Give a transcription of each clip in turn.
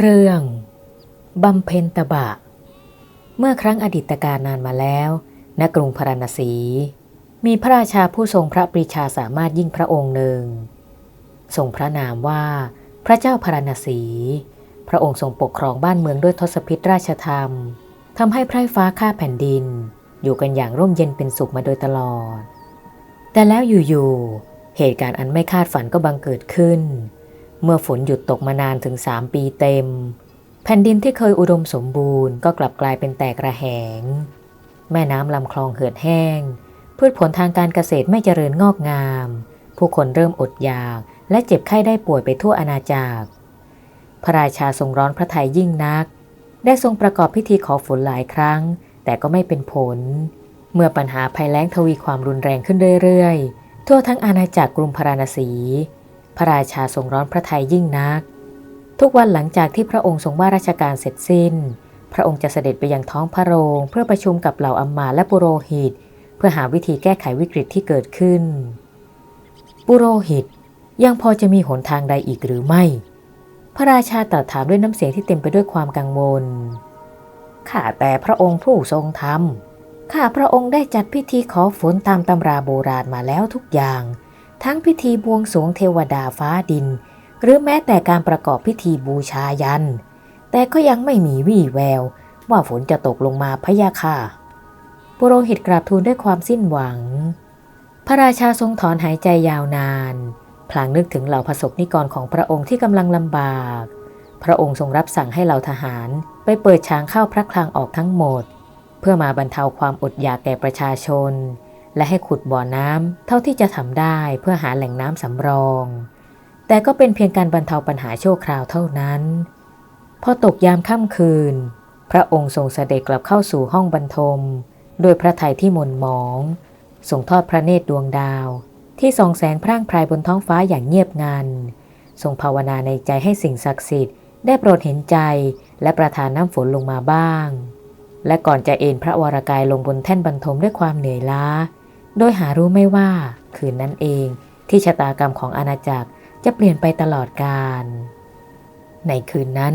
เรื่องบำเพ็ญตบะ เมื่อครั้งอดีตการนานมาแล้วณกรุงพาราณสี มีพระราชาผู้ทรงพระปรีชาสามารถยิ่งพระองค์หนึ่งทรงพระนามว่าพระเจ้าพาราณสี พระองค์ทรงปกครองบ้านเมืองด้วยทศพิธราชธรรมทำให้ไพร่ฟ้าข้าแผ่นดิน อยู่กันอย่างร่มเย็นเป็นสุขมาโดยตลอด แต่แล้วอยู่ๆเหตุการณ์อันไม่คาดฝันก็บังเกิดขึ้น เมื่อฝนหยุดตกมานานถึงสามปีเต็ม แผ่นดินที่เคยอุดมสมบูรณ์ก็กลับกลายเป็นแตกระแหง แม่น้ำลำคลองเหือดแห้ง พืชผลทางการเกษตรไม่เจริญงอกงาม ผู้คนเริ่มอดอยากและเจ็บไข้ได้ป่วยไปทั่วอาณาจักร พระราชาทรงร้อนพระทัยยิ่งนัก ได้ทรงประกอบพิธีขอฝนหลายครั้ง แต่ก็ไม่เป็นผล เมื่อปัญหาภัยแล้งทวีความรุนแรงขึ้นเรื่อยๆ ทั่วทั้งอาณาจักรกรุงพาราณสี พระราชาทรงร้อนพระทัยยิ่งนัก ทุกวันหลังจากที่พระองค์ทรงว่าราชการเสร็จสิ้น พระองค์จะเสด็จไปยังท้องพระโรงเพื่อประชุมกับเหล่าอัมมาและปุโรหิต เพื่อหาวิธีแก้ไขวิกฤตที่เกิดขึ้น ปุโรหิตยังพอจะมีหนทางใดอีกหรือไม่ พระราชาตรัสถามด้วยน้ำเสียงที่เต็มไปด้วยความกังวล ข้าแต่พระองค์ผู้ทรงธรรม ข้าพระองค์ได้จัดพิธีขอฝนตามตำราโบราณมาแล้วทุกอย่าง ทั้งพิธีบวงสรวงเทวดาฟ้าดิน หรือแม้แต่การประกอบพิธีบูชายัน แต่ก็ยังไม่มีวี่แวว ว่าฝนจะตกลงมาพยะค่ะปุโรหิตกราบทูลด้วยความสิ้นหวัง พระราชาทรงถอนหายใจยาวนาน พลางนึกถึงเหล่าพระสกนิกรของพระองค์ที่กำลังลำบาก พระองค์ทรงรับสั่งให้เหล่าทหารไปเปิดช้างเข้าพระคลังออกทั้งหมด เพื่อมาบรรเทาความอดอยากแก่ประชาชน และให้ขุดบ่อน้ำเท่าที่จะทำได้เพื่อหาแหล่งน้ำสำรอง แต่ก็เป็นเพียงการบรรเทาปัญหาชั่วคราวเท่านั้น พอตกยามค่ำคืน พระองค์ทรงเสด็จกลับเข้าสู่ห้องบรรทมด้วยพระทัยที่หม่นหมองทรงทอดพระเนตรดวงดาว ที่ส่องแสงพร่างพรายบนท้องฟ้าอย่างเงียบงันทรงภาวนาในใจให้สิ่งศักดิ์สิทธิ์ได้โปรดเห็นใจและประทานน้ำฝนลงมาบ้าง และก่อนจะเอนพระวรากายลงบนแท่นบรรทมด้วยความเหนื่อยล้า โดยหารู้ไม่ว่าคืนนั้นเองที่ชะตากรรมของอาณาจักรจะเปลี่ยนไปตลอดกาล ในคืนนั้น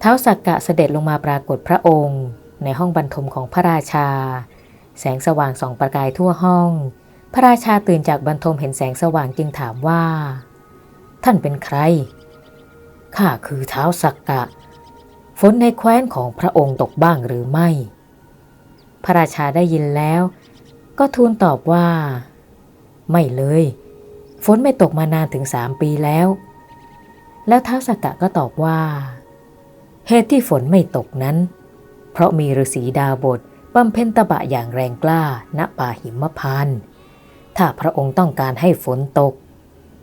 เท้าสักกะเสด็จลงมาปรากฏพระองค์ ในห้องบรรทมของพระราชา แสงสว่างส่องประกายทั่วห้อง พระราชาตื่นจากบรรทมเห็นแสงสว่างจึงถามว่า ท่านเป็นใคร ข้าคือเท้าสักกะ ฝนในแคว้นของพระองค์ตกบ้างหรือไม่ พระราชาได้ยินแล้ว ก็ทูลตอบว่า ไม่เลย ฝนไม่ตกมานานถึงสามปีแล้ว แล้วท้าวสักกะก็ตอบว่า เหตุที่ฝนไม่ตกนั้น เพราะมีฤาษีดาบทบำเพ็ญตบะอย่างแรงกล้าณป่าหิมพานถ้าพระองค์ต้องการให้ฝนตก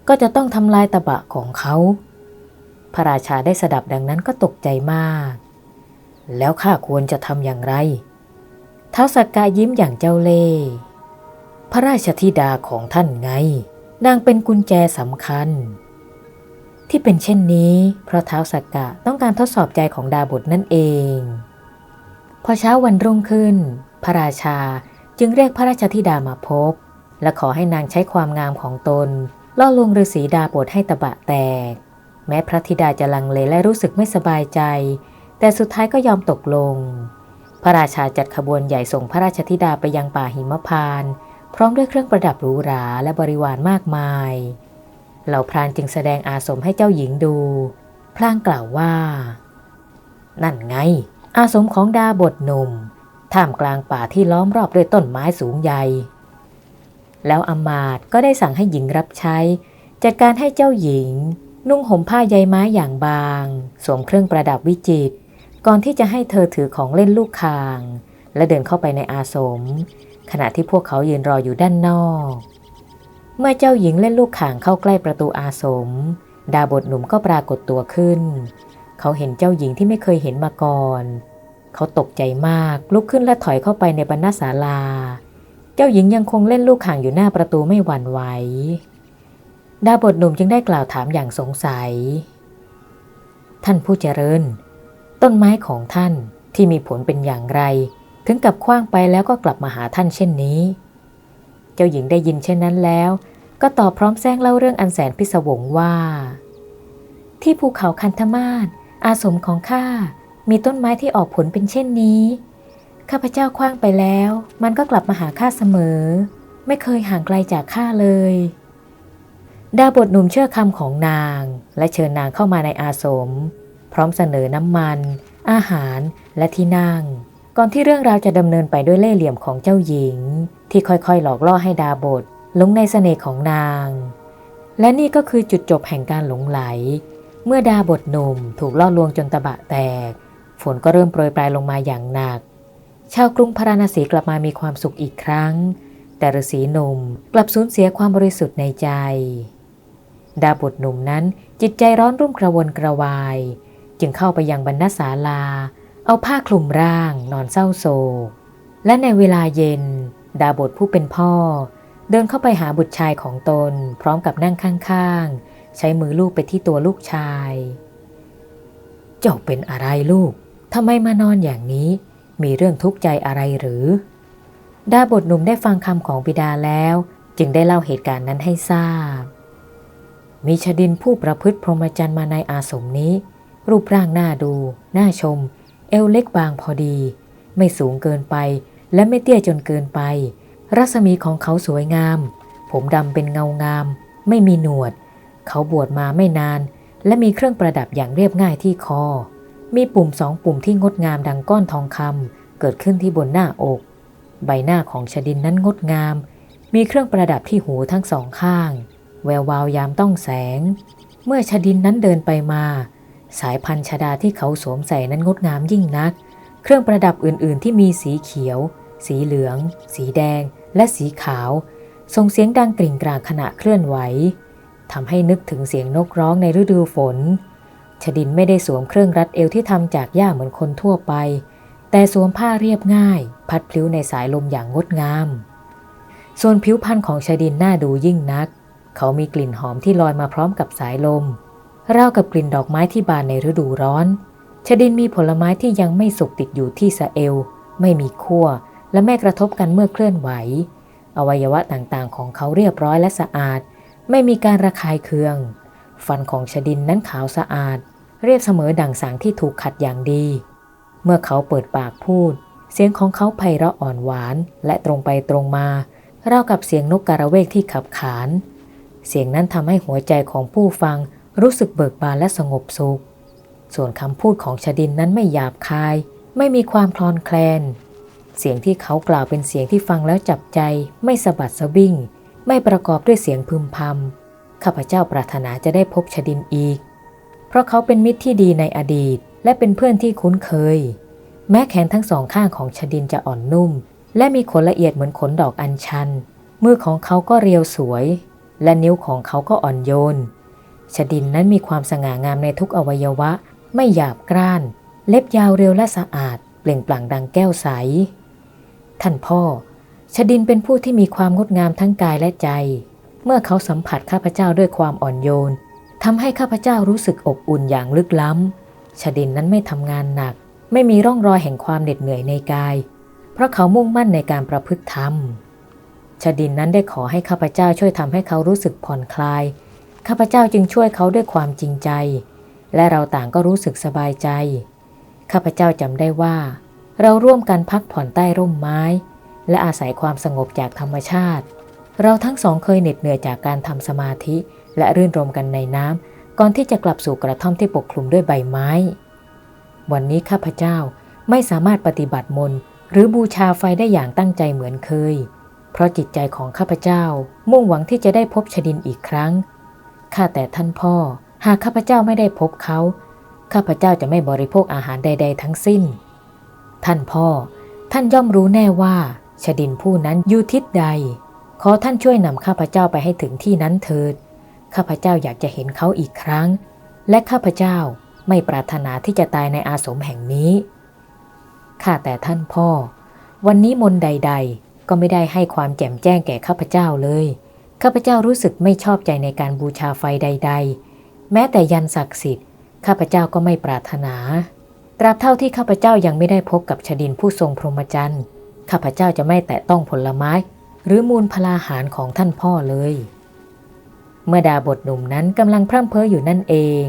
ก็จะต้องทำลายตบะของเขา พระราชาได้สดับดังนั้นก็ตกใจมาก แล้วข้าควรจะทำอย่างไร ท้าวสักกะยิ้มอย่างเจ้าเล่ห์พระราชธิดาของท่านไง นางเป็นกุญแจสำคัญ ที่เป็นเช่นนี้เพราะเท้าวสักกะต้องการทดสอบใจของดาบทนั่นเอง พอเช้าวันรุ่งขึ้น พระราชาจึงเรียกพระราชธิดามาพบ และขอให้นางใช้ความงามของตนล่อลวงฤาษีดาบทให้ตะบะแตก แม้พระธิดาจะลังเลและรู้สึกไม่สบายใจ แต่สุดท้ายก็ยอมตกลง พระราชาจัดขบวนใหญ่ส่งพระราชธิดาไปยังป่าหิมพานต์พร้อมด้วยเครื่องประดับหรูหราและบริวารมากมาย เหล่าพรานจึงแสดงอาสมให้เจ้าหญิงดู พลางกล่าวว่า นั่นไง อาสมของดาบทหนุ่ม ท่ามกลางป่าที่ล้อมรอบด้วยต้นไม้สูงใหญ่ แล้วอมาตก็ได้สั่งให้หญิงรับใช้ จัดการให้เจ้าหญิง นุ่งห่มผ้าใยไม้อย่างบาง สวมเครื่องประดับวิจิตร ก่อนที่จะให้เธอถือของเล่นลูกคาง และเดินเข้าไปในอาสม ขณะที่พวกเขายืนรออยู่ด้านนอก เมื่อเจ้าหญิงเล่นลูกขางเข้าใกล้ประตูอาสม ดาบทหนุ่มก็ปรากฏตัวขึ้น เขาเห็นเจ้าหญิงที่ไม่เคยเห็นมาก่อน เขาตกใจมากลุกขึ้นและถอยเข้าไปในบรรณศาลา เจ้าหญิงยังคงเล่นลูกข่างอยู่หน้าประตูไม่หวั่นไหวดาบทหนุ่มจึงได้กล่าวถามอย่างสงสัย ท่านผู้เจริญ ต้นไม้ของท่านที่มีผลเป็นอย่างไร ถึงกับคว้างไปแล้วก็กลับมาหาท่านเช่นนี้ เจ้าหญิงได้ยินเช่นนั้นแล้ว ก็ตอบพร้อมแซงเล่าเรื่องอันแสนพิศวงว่า ที่ภูเขาคันธมาศอาสมของข้ามีต้นไม้ที่ออกผลเป็นเช่นนี้ ข้าพเจ้าคว้างไปแล้ว มันก็กลับมาหาข้าเสมอ ไม่เคยห่างไกลจากข้าเลย ดาบทหนุ่มเชื่อคำของนาง และเชิญนางเข้ามาในอาสม พร้อมเสนอน้ำมัน อาหารและที่นั่ง ก่อนที่เรื่องราวจะดำเนินไปด้วยเล่ห์เหลี่ยมของเจ้าหญิง ที่ค่อยๆ หลอกล่อให้ดาบทหลงในเสน่ห์ของนาง และนี่ก็คือจุดจบแห่งการหลงไหล เมื่อดาบทหนุ่มถูกล่อลวงจนตะบะแตก ฝนก็เริ่มโปรยปลายลงมาอย่างหนัก ชาวกรุงพาราณสีกลับมามีความสุขอีกครั้ง แต่ฤาษีหนุ่มกลับสูญเสียความบริสุทธิ์ในใจ ดาบทหนุ่มนั้นจิตใจร้อนรุ่มกระวนกระวาย จึงเข้าไปยังบรรณศาลา เอาผ้าคลุมร่างนอนเศร้าโศก และในเวลาเย็น ดาบทผู้เป็นพ่อ เดินเข้าไปหาบุตรชายของตน พร้อมกับนั่งข้างๆ ใช้มือลูกไปที่ตัวลูกชาย เจ้าเป็นอะไรลูกทำไมมานอนอย่างนี้ มีเรื่องทุกข์ใจอะไรหรือ ดาบทหนุ่มได้ฟังคำของบิดาแล้ว จึงได้เล่าเหตุการณ์นั้นให้ทราบมีชดินผู้ประพฤติพรหมจรรย์มาในอาสมนี้ รูปร่างหน่าดู น่าชม เอวเล็กบางพอดี ไม่สูงเกินไป และไม่เตี้ยจนเกินไป รัศมีของเขาสวยงาม ผมดำเป็นเงางาม ไม่มีหนวด เขาบวชมาไม่นาน และมีเครื่องประดับอย่างเรียบง่ายที่คอ มีปุ่มสองปุ่มที่งดงามดังก้อนทองคำเกิดขึ้นที่บนหน้าอก ใบหน้าของชดินนั้นงดงาม มีเครื่องประดับที่หูทั้งสองข้าง แวววาวยามต้องแสง เมื่อชดินนั้นเดินไปมา สายพันธุ์ชดาที่เขาสวมใส่นั้นงดงามยิ่งนัก เครื่องประดับอื่นๆ ที่มีสีเขียว สีเหลือง สีแดง และสีขาว ส่งเสียงดังกริ่งกรางขณะเคลื่อนไหวทำให้นึกถึงเสียงนกร้องในฤดูฝน ชดินไม่ได้สวมเครื่องรัดเอวที่ทำจากหญ้าเหมือนคนทั่วไป แต่สวมผ้าเรียบง่าย พัดพลิ้วในสายลมอย่างงดงาม ส่วนผิวพรรณของชดินน่าดูยิ่งนัก เขามีกลิ่นหอมที่ลอยมาพร้อมกับสายลม ราวกับกลิ่นดอกไม้ที่บานในฤดูร้อน ชดินมีผลไม้ที่ยังไม่สุกติดอยู่ที่สะเอว ไม่มีขั้ว และไม่กระทบกันเมื่อเคลื่อนไหว อวัยวะต่างๆ ของเขาเรียบร้อยและสะอาด ไม่มีการระคายเคือง ฟันของชดินนั้นขาวสะอาด เรียบเสมอดั่งสางที่ถูกขัดอย่างดี เมื่อเขาเปิดปากพูด เสียงของเขาไพเราะอ่อนหวานและตรงไปตรงมาราวกับเสียงนกกระเวกที่ขับขาน เสียงนั้นทำให้หัวใจของผู้ฟัง รู้สึกเบิกบานและสงบสุข ส่วนคำพูดของชดินนั้นไม่หยาบคาย ไม่มีความคลอนแคลน เสียงที่เขากล่าวเป็นเสียงที่ฟังแล้วจับใจ ไม่สะบัดสะบิ้ง ไม่ประกอบด้วยเสียงพึมพำข้าพเจ้าปรารถนาจะได้พบชดินอีก เพราะเขาเป็นมิตรที่ดีในอดีต และเป็นเพื่อนที่คุ้นเคย แม้แขนทั้งสองข้างของชดินจะอ่อนนุ่ม และมีขนละเอียดเหมือนขนดอกอัญชัน มือของเขาก็เรียวสวย และนิ้วของเขาก็อ่อนโยน ชดินนั้นมีความสง่างามในทุกอวัยวะ ไม่หยาบกร้าน เล็บยาวเร็วและสะอาด เปล่งปลั่งดังแก้วใส ท่านพ่อ ชดินเป็นผู้ที่มีความงดงามทั้งกายและใจ เมื่อเขาสัมผัสข้าพเจ้าด้วยความอ่อนโยนทำให้ข้าพเจ้ารู้สึกอบอุ่นอย่างลึกล้ำ ชดินนั้นไม่ทำงานหนัก ไม่มีร่องรอยแห่งความเหน็ดเหนื่อยในกาย เพราะเขามุ่งมั่นในการประพฤติธรรมชดินนั้นได้ขอให้ข้าพเจ้าช่วยทำให้เขารู้สึกผ่อนคลาย ข้าพเจ้าจึงช่วยเขาด้วยความจริงใจ และเราต่างก็รู้สึกสบายใจ ข้าพเจ้าจำได้ว่า เราร่วมกันพักผ่อนใต้ร่มไม้ และอาศัยความสงบจากธรรมชาติ เราทั้งสองเคยเหน็ดเหนื่อยจากการทำสมาธิ และรื่นรมกันในน้ำก่อนที่จะกลับสู่กระท่อมที่ปกคลุมด้วยใบไม้ วันนี้ข้าพเจ้าไม่สามารถปฏิบัติมนต์หรือบูชาไฟได้อย่างตั้งใจเหมือนเคย เพราะจิตใจของข้าพเจ้ามุ่งหวังที่จะได้พบชดินอีกครั้ง ข้าแต่ท่านพ่อ หากข้าพเจ้าไม่ได้พบเขา ข้าพเจ้าจะไม่บริโภคอาหารใด ๆ ทั้งสิ้น ท่านพ่อ ท่านย่อมรู้แน่ว่าชดินผู้นั้นอยู่ทิศใด ขอท่านช่วยนำข้าพเจ้าไปให้ถึงที่นั้นเถิด ข้าพเจ้าอยากจะเห็นเขาอีกครั้ง และข้าพเจ้าไม่ปรารถนาที่จะตายในอาสมแห่งนี้ ข้าแต่ท่านพ่อ วันนี้มนใด ๆ ก็ไม่ได้ให้ความแจ่มแจ้งแก่ข้าพเจ้าเลย ข้าพเจ้ารู้สึกไม่ชอบใจในการบูชาไฟใด ๆ แม้แต่ยันศักดิ์สิทธิ์ข้าพเจ้าก็ไม่ปรารถนา ตราบเท่าที่ข้าพเจ้ายังไม่ได้พบกับชดินผู้ทรงพรหมจรรย์ข้าพเจ้าจะไม่แตะต้องผลไม้ หรือมูลพลาหารของท่านพ่อเลย เมื่อดาบทหนุ่มนั้นกำลังพร่ำเพ้ออยู่นั่นเอง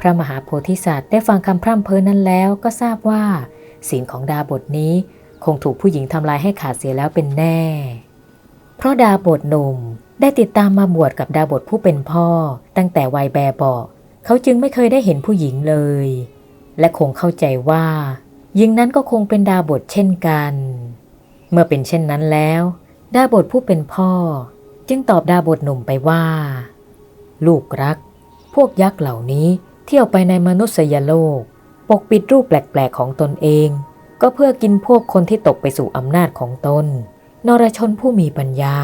พระมหาโพธิสัตว์ได้ฟังคำพร่ำเพ้อนั้นแล้วก็ทราบว่าศีลของดาบทนี้คงถูกผู้หญิงทำลายให้ขาดเสียแล้วเป็นแน่ เพราะดาบทหนุ่ม ได้ติดตามมาบวชกับดาบทผู้เป็นพ่อ ตั้งแต่วัยแบบเบาะเขาจึงไม่เคยได้เห็นผู้หญิงเลย และคงเข้าใจว่าหญิงนั้นก็คงเป็นดาบทเช่นกัน เมื่อเป็นเช่นนั้นแล้ว ดาบทผู้เป็นพ่อ จึงตอบดาบทหนุ่มไปว่า ลูกรัก พวกยักษ์เหล่านี้เที่ยวไปในมนุษยโลก ปกปิดรูปแปลกๆของตนเอง ก็เพื่อกินพวกคนที่ตกไปสู่อำนาจของตน นรชนผู้มีปัญญา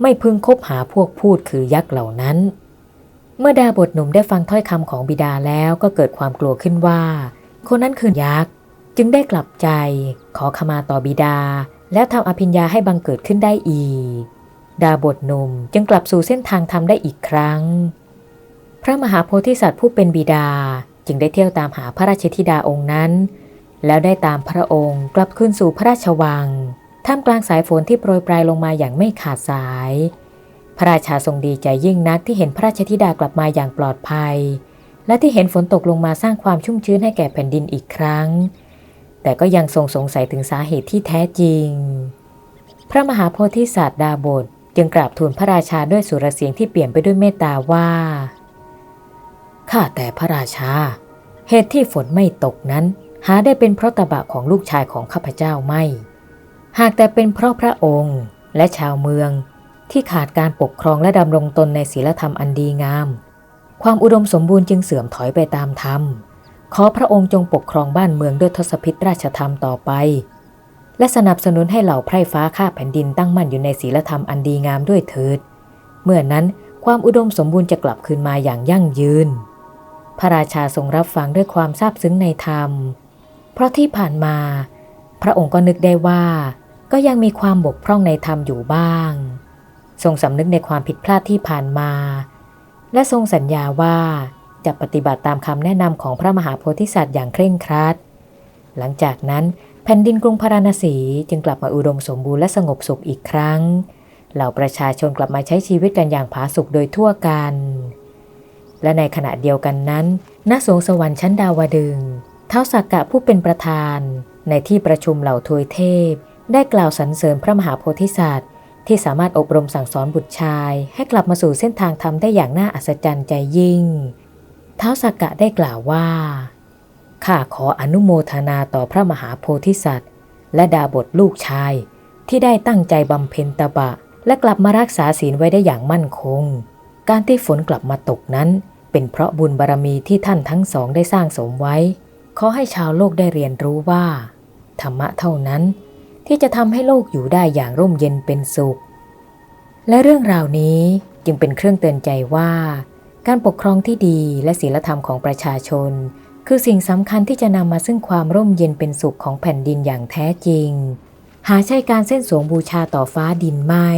ไม่พึงคบหาพวกพูดคือยักษ์เหล่านั้น เมื่อดาบทหนุ่มได้ฟังถ้อยคำของบิดาแล้วก็เกิดความกลัวขึ้นว่า คนนั้นคือยักษ์จึงได้กลับใจ ขอขมาต่อบิดา แล้วทำอภิญญาให้บังเกิดขึ้นได้อีก ดาบทหนุ่มจึงกลับสู่เส้นทางธรรมได้อีกครั้ง พระมหาโพธิสัตว์ผู้เป็นบิดาจึงได้เที่ยวตามหาพระราชธิดาองค์นั้น แล้วได้ตามพระองค์กลับคืนสู่พระราชวัง ท่ามกลางสายฝนที่โปรยปลายลงมาอย่างไม่ขาดสาย พระราชาทรงดีใจยิ่งนักที่เห็นพระราชธิดากลับมาอย่างปลอดภัย และที่เห็นฝนตกลงมาสร้างความชุ่มชื้นให้แก่แผ่นดินอีกครั้ง แต่ก็ยังทรงสงสัยถึงสาเหตุที่แท้จริง พระมหาโพธิสัตว์ดาบทจึงกราบทูลพระราชาด้วยสุรเสียงที่เปลี่ยนไปด้วยเมตตาว่าข้าแต่พระราชา เหตุที่ฝนไม่ตกนั้น หาได้เป็นเพราะตบะของลูกชายของข้าพเจ้าไม่ หากแต่เป็นเพราะพระองค์และชาวเมืองที่ขาดการปกครองและดำรงตนในศีลธรรมอันดีงาม ความอุดมสมบูรณ์จึงเสื่อมถอยไปตามธรรม ขอพระองค์จงปกครองบ้านเมืองด้วยทศพิธราชธรรมต่อไป และสนับสนุนให้เหล่าไพร่ฟ้าข้าแผ่นดินตั้งมั่นอยู่ในศีลธรรมอันดีงามด้วยเถิด เมื่อนั้นความอุดมสมบูรณ์จะกลับคืนมาอย่างยั่งยืน พระราชาทรงรับฟังด้วยความซาบซึ้งในธรรม เพราะที่ผ่านมา พระองค์ก็นึกได้ว่า ก็ยังมีความบกพร่องในธรรมอยู่บ้าง ทรงสำนึกในความผิดพลาดที่ผ่านมา และทรงสัญญาว่าจะปฏิบัติตามคำแนะนำของพระมหาโพธิสัตว์อย่างเคร่งครัด หลังจากนั้นแผ่นดินกรุงพาราณสีจึงกลับมาอุดมสมบูรณ์และสงบสุขอีกครั้ง เหล่าประชาชนกลับมาใช้ชีวิตกันอย่างผาสุกโดยทั่วกัน และในขณะเดียวกันนั้น ณ สวงสวรรค์ชั้นดาวดึงส์ท้าวสักกะผู้เป็นประธาน ในที่ประชุมเหล่าทวยเทพ ได้กล่าวสรรเสริญพระมหาโพธิสัตว์ ที่สามารถอบรมสั่งสอนบุตรชาย ให้กลับมาสู่เส้นทางธรรมได้อย่างน่าอัศจรรย์ใจยิ่ง ท้าวสักกะได้กล่าวว่า ข้าขออนุโมทนาต่อพระมหาโพธิสัตว์ และดาบทลูกชาย ที่ได้ตั้งใจบำเพ็ญตบะ และกลับมารักษาศีลไว้ได้อย่างมั่นคง การที่ฝนกลับมาตกนั้น เป็นเพราะบุญบารรมีที่ท่านทั้งสองได้สร้างสมไว้ ขอให้ชาวโลกได้เรียนรู้ว่า ธรรมะเท่านั้น ที่จะทำให้โลกอยู่ได้อย่างร่มเย็นเป็นสุข และเรื่องราวนี้จึงเป็นเครื่องเตือนใจว่า การปกครองที่ดีและศีลธรรมของประชาชน คือสิ่งสำคัญที่จะนำมาซึ่งความร่มเย็นเป็นสุขของแผ่นดินอย่างแท้จริง หาใช่การเส้นสวงบูชาต่อฟ้าดินไม่